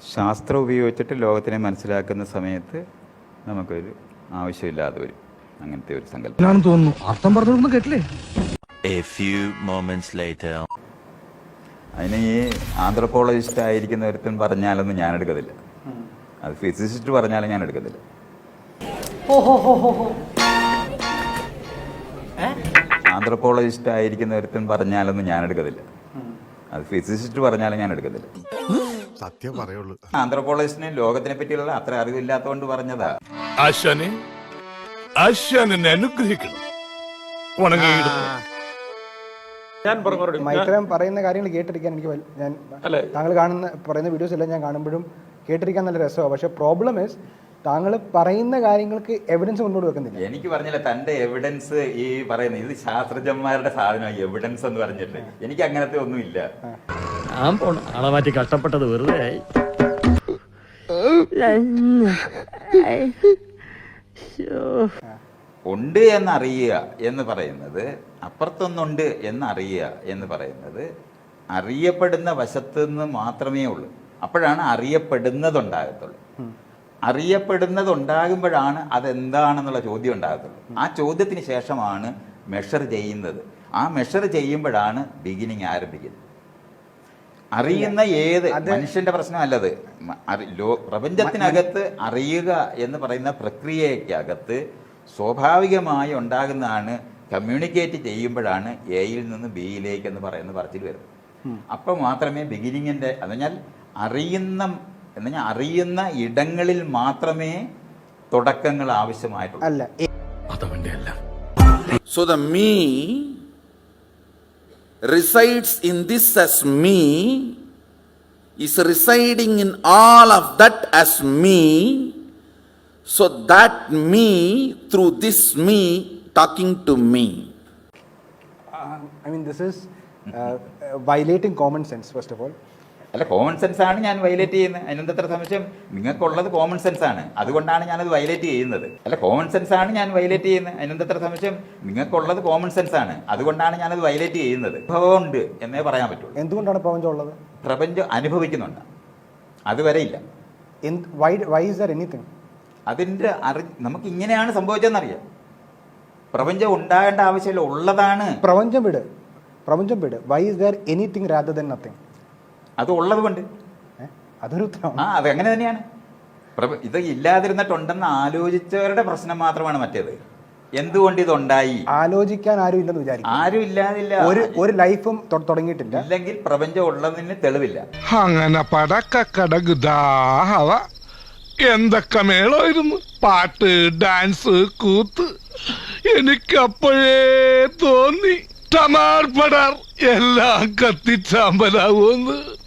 ശാസ്ത്രം ഉപയോഗിച്ചിട്ട് ലോകത്തിനെ മനസ്സിലാക്കുന്ന സമയത്ത് നമുക്കൊരു ആവശ്യമില്ലാതെ വരും. അങ്ങനത്തെ ഒരു സങ്കല്പം. തോന്നുന്നു. അർത്ഥം പറഞ്ഞൊന്നും കേട്ടില്ലേ? A few moments later. അതിന് ഈ ആന്ത്രപ്പോളജിസ്റ്റ് ആയിരിക്കുന്ന ഒരുത്തൻ പറഞ്ഞാലൊന്നും ഞാൻ എടുക്കത്തില്ല. അത് ഫിസിസിസ്റ്റ് പറഞ്ഞാലും ഞാൻ എടുക്കത്തില്ല. ആന്ത്രപ്പോളജിസ്റ്റ് ആയിരിക്കുന്ന ഒരുത്തൻ പറഞ്ഞാലൊന്നും ഞാൻ എടുക്കത്തില്ല. അത് ഫിസിസിസ്റ്റ് പറഞ്ഞാലും ഞാൻ എടുക്കത്തില്ല. സത്യം പറയുള്ളൂ. ആന്ത്രോപോളജിസ്റ്റിന് ലോകത്തിനെ പറ്റിയുള്ള അത്ര അറിവില്ലാത്തതുകൊണ്ട് പറഞ്ഞതാ. ആശാനെ ആശാൻ എന്നെ അനുഗ്രഹിക്കണം മൈത്രം ഞാൻ പറയുന്ന കാര്യങ്ങൾ കേട്ടിരിക്കാൻ എനിക്ക് വൽ- ഞാൻ താങ്കൾ കാണുന്ന പറയുന്ന വീഡിയോസ് എല്ലാം ഞാൻ കാണുമ്പോഴും കേട്ടിരിക്കാൻ നല്ല രസമാണ് പക്ഷെ പ്രോബ്ലം ഇസ് താങ്കൾ പറയുന്ന കാര്യങ്ങൾക്ക് എവിഡൻസ് മുന്നോട്ട് വെക്കുന്നില്ല. എനിക്ക് പറഞ്ഞില്ല തന്റെ എവിഡൻസ് ഈ പറയുന്നത് ഇത് ശാസ്ത്രജ്ഞന്മാരുടെ സാധനമാണ് എവിഡൻസ് എന്ന് പറഞ്ഞിട്ട്. എനിക്ക് അങ്ങനത്തെ ഒന്നുമില്ല. ഞാൻ പോണ. ആളെ മാറ്റി കഷ്ടപ്പെട്ടത് വെറുതെ ആയി. ഉണ്ട് എന്നറിയുക എന്ന് പറയുന്നത് അപ്പുറത്തൊന്നുണ്ട് എന്നറിയുക എന്ന് പറയുന്നത് അറിയപ്പെടുന്ന വശത്ത് നിന്ന് മാത്രമേ ഉള്ളൂ. അപ്പോഴാണ് അറിയപ്പെടുന്നതുണ്ടാകത്തുള്ളൂ. അറിയപ്പെടുന്നതുണ്ടാകുമ്പോഴാണ് അതെന്താണെന്നുള്ള ചോദ്യം ഉണ്ടാകത്തുള്ളൂ. ആ ചോദ്യത്തിന് ശേഷമാണ് മെഷർ ചെയ്യുന്നത്. ആ മെഷർ ചെയ്യുമ്പോഴാണ് ബിഗിനിങ് ആരംഭിക്കുന്നത്. അറിയുന്ന ഏത് മനുഷ്യന്റെ പ്രശ്നമല്ലത് പ്രപഞ്ചത്തിനകത്ത് അറിയുക എന്ന് പറയുന്ന പ്രക്രിയയ്ക്കകത്ത് സ്വാഭാവികമായി ഉണ്ടാകുന്നതാണ് കമ്മ്യൂണിക്കേറ്റ് ചെയ്യുമ്പോഴാണ് എയിൽ നിന്ന് ബിയിലേക്ക് എന്ന് പറയുന്ന പറച്ചിൽ വരുന്നത്. അപ്പോൾ മാത്രമേ ബിഗിനിങ്ങിന്റെ എന്ന് പറഞ്ഞാൽ അറിയുന്ന എന്ന് പറഞ്ഞാൽ അറിയുന്ന ഇടങ്ങളിൽ മാത്രമേ തുടക്കങ്ങൾ ആവശ്യമായിട്ടുള്ളൂ. അല്ല. അല്ല. So the me resides in this as me is residing in all of that as me. So that me, through this me, talking to me. Uh, I mean, this is uh, uh violating common sense, first of all. അല്ല common sense ആണ് ഞാൻ violate ചെയ്യുന്നത്. അതിനെന്തത്ര സംശയം? നിങ്ങൾക്കുള്ളത് common sense ആണ്. അതുകൊണ്ടാണ് ഞാനത് violate ചെയ്യുന്നത്. അല്ല കോമൺ സെൻസ് ആണ് ഞാൻ വയലേറ്റ് ചെയ്യുന്നത്. അതിനെന്തത്ര സംശയം? നിങ്ങൾക്കുള്ളത് കോമൺ സെൻസ് ആണ്. അതുകൊണ്ടാണ് ഞാനത് വയലേറ്റ് ചെയ്യുന്നത്. ഉണ്ട് എന്നേ പറയാൻ പറ്റുള്ളൂ. എന്തുകൊണ്ടാണ് പ്രപഞ്ചം ഉള്ളത്? പ്രപഞ്ചം അനുഭവിക്കുന്നുണ്ട്. അതുവരെ ഇല്ല. എനിത്തിങ് അതിന്റെ അറി നമുക്ക് ഇങ്ങനെയാണ് സംഭവിച്ചതെന്നറിയാം. പ്രപഞ്ചം ഉണ്ടാകേണ്ട ആവശ്യമില്ല ഉള്ളതാണ്. പ്രപഞ്ചം വിട്. പ്രപഞ്ചം വിട്. Why is there anything rather than nothing അത് ഉള്ളത് കൊണ്ട് അതൊരു ഉത്തരമാണ് ആ അത് അങ്ങനെ തന്നെയാണ്. ഇത് ഇല്ലാതിരുന്നിട്ടുണ്ടെന്ന് ആലോചിച്ചവരുടെ പ്രശ്നം മാത്രമാണ് മറ്റേത്. എന്തുകൊണ്ട് ഇതുണ്ടായി? ആലോചിക്കാൻ ആരും ഇല്ലെന്ന് വിചാരിക്കും. ആരും ഇല്ലാതില്ല. ഒരു ഒരു ലൈഫും തുടങ്ങിയിട്ടില്ല. ഇല്ലെങ്കിൽ പ്രപഞ്ചം ഉള്ളതിന് തെളിവില്ല. അങ്ങനെ പടക്കടകുദാഹവ എന്തൊക്കെ മേളമായിരുന്നു? പാട്ട് ഡാൻസ് കൂത്ത്. എനിക്കപ്പോഴേ തോന്നി. ടമാർ പടാർ എല്ലാം കത്തിച്ചാമ്പലാവൂന്ന്